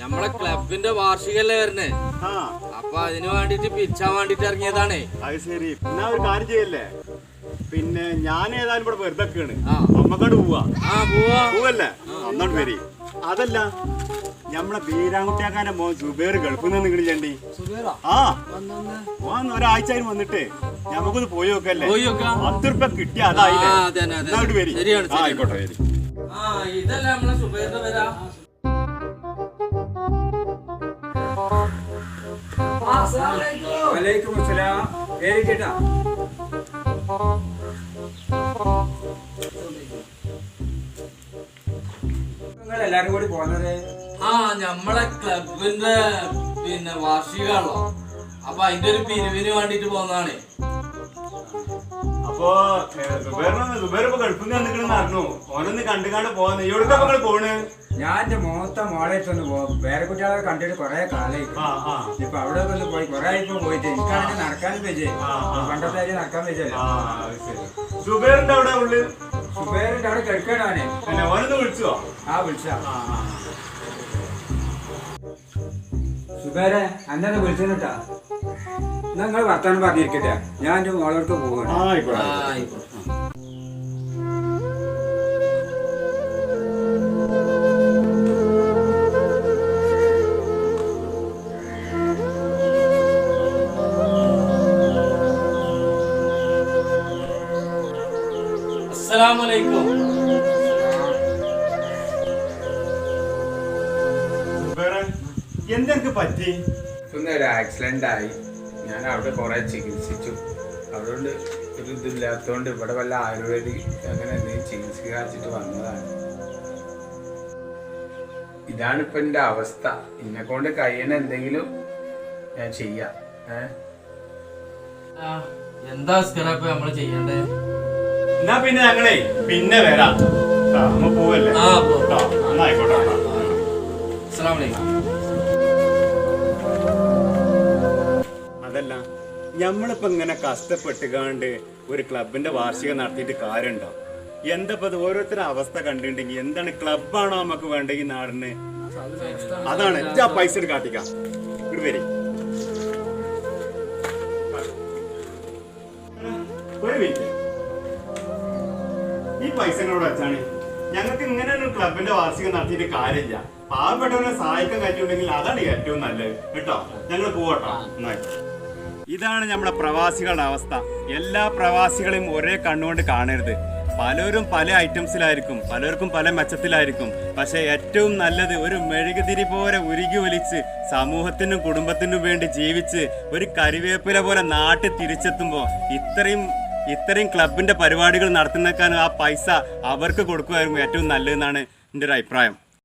നമ്മളെ ക്ലബിന്റെ വാർഷികല്ലേ വരുന്നേ അപ്പൊ അതിനു വേണ്ടിട്ട് പിരിച്ചാൻ വേണ്ടിട്ട് ഇറങ്ങിയതാണേ. അത് ശരി. എന്നാ ഒരു കാര്യം ചെയ്യല്ലേ? പിന്നെ ഞാൻ ഏതായാലും ഇവിടെ വെറുതെ. അമ്മക്കാട് പോവാ. പോവല്ലേ? അന്നാണ് വരി. അതല്ല നമ്മളെ ബീരാങ്കുട്ടിയാക്കാന്റെ മോൻ സുബേർ ഗൾഫിൽ നിന്ന് നിങ്ങൾ ചെണ്ടി ആ. ഓൻ ഒരാഴ്ച വന്നിട്ട് നമുക്കൊന്ന് പോയി നോക്കല്ലേ. പത്ത് റുപ്യ കിട്ടിയ അതായില്ലേ? ശരിയാണ്. ആയിക്കോട്ടെ വരി. ആ ഇതല്ലേ നമ്മളെ സുബൈറിന്റെ പേരാ വലൈക്കും അസ്സലാം. പേര് കേട്ടാ? നിങ്ങൾ എല്ലാരും കൂടി പോകുന്നത് ആ നമ്മളെ ക്ലബിന്റെ പിന്നെ വാർഷികമാണല്ലോ. അപ്പൊ അതിന്റെ ഒരു പിരിവിന് വേണ്ടിട്ട് പോന്നാണ് അപ്പൊ ഇപ്പൊ പോകുന്നത് പോണ്? ഞാൻ എന്റെ മൂത്ത മോളെ ഒന്ന് പോകും വേറെ കുട്ടികളെ കണ്ടിട്ട് കൊറേ കാലായി. ആ ആ. ഇപ്പൊ അവിടെ ഒന്ന് പോയി. കൊറേ ആയിപ്പോ പോയിട്ട്. എനിക്കാണെങ്കിൽ നടക്കാനും വെച്ചേ. പണ്ടത്തെ നടക്കാൻ വെച്ചല്ലോ സുബേറിന്റെ അവിടെ ഉള്ളിൽ സുബേറിന്റെ അവിടെ കിടക്കണാനെ പിന്നെ ഓനൊന്ന് വിളിച്ചോ? ആ വിളിച്ച. സുബേരെ അന്നെ വിളിച്ചിട്ടാ എന്നാ നിങ്ങൾ വർത്താനം പറഞ്ഞിരിക്കട്ടെ. ഞാൻ എന്റെ മോളോർക്ക് ആ, പോകണം അസ്സലാമലൈക്കും സുബേറെ, എന്തെനിക്ക് പറ്റി? ഒന്ന് ഒരു ആക്സിഡന്റ് ആയി. ഞാൻ അവിടെ കുറെ ചികിത്സിച്ചു. അതുകൊണ്ട് ഒരു ഇതില്ലാത്തതുകൊണ്ട് ഇവിടെ വല്ല ആയുർവേദിക് അങ്ങനെ എന്തെങ്കിലും ചികിത്സിക്കാച്ചിട്ട് വന്നതാണ്. ഇതാണ് ഇപ്പൊ എന്റെ അവസ്ഥ. എന്നെ കൊണ്ട് കഴിയണ എന്തെങ്കിലും ഞാൻ ചെയ്യാം. ഏ? എന്താ നമ്മൾ ചെയ്യണ്ടേ എന്നാ പിന്നെ ഞങ്ങളെ പിന്നെ വരാം. പോവല്ലേ? ആ, അതല്ല നമ്മളിപ്പോ ഇങ്ങനെ കഷ്ടപ്പെട്ടുകാണ്ട് ഒരു ക്ലബിന്റെ വാർഷികം നടത്തിയിട്ട് കാര്യമുണ്ടോ എന്താ ഇപ്പൊ ഇത് ഓരോരുത്തരുടെ അവസ്ഥ കണ്ടിട്ടുണ്ടെങ്കിൽ എന്താണ് ക്ലബാണോ നമുക്ക് വേണ്ട ഈ നാടിന്? അതാണ് എന്താ ആ പൈസ കാട്ടിക്കാം. ഇവിടെ വരി. ഒരു മിനിറ്റ്. ഈ പൈസ കൂടെ വെച്ചാണ്. ഞങ്ങൾക്ക് ഇങ്ങനെ ഒരു ക്ലബിന്റെ വാർഷികം നടത്തിയിട്ട് കാര്യമില്ല. പാവപ്പെട്ടവനെ സഹായിക്കാൻ കഴിഞ്ഞുണ്ടെങ്കിൽ അതാണ് ഏറ്റവും നല്ലത്. കേട്ടോ? ഞങ്ങൾ പോകട്ടോ. ഇതാണ് നമ്മുടെ പ്രവാസികളുടെ അവസ്ഥ. എല്ലാ പ്രവാസികളെയും ഒരേ കണ്ണുകൊണ്ട് കാണരുത്. പലരും പല ഐറ്റംസിലായിരിക്കും പലർക്കും പല മെച്ചത്തിലായിരിക്കും. പക്ഷെ ഏറ്റവും നല്ലത് ഒരു മെഴുകുതിരി പോലെ ഉരുകി ഒലിച്ച് സമൂഹത്തിനും കുടുംബത്തിനും വേണ്ടി ജീവിച്ച് ഒരു കരിവേപ്പില പോലെ നാട്ടിൽ തിരിച്ചെത്തുമ്പോൾ ഇത്രയും ഇത്രയും ക്ലബിന്റെ പരിപാടികൾ നടത്തുന്നേക്കാൻ ആ പൈസ അവർക്ക് കൊടുക്കുമായിരുന്നു ഏറ്റവും നല്ലതെന്നാണ് എന്റെ ഒരു അഭിപ്രായം.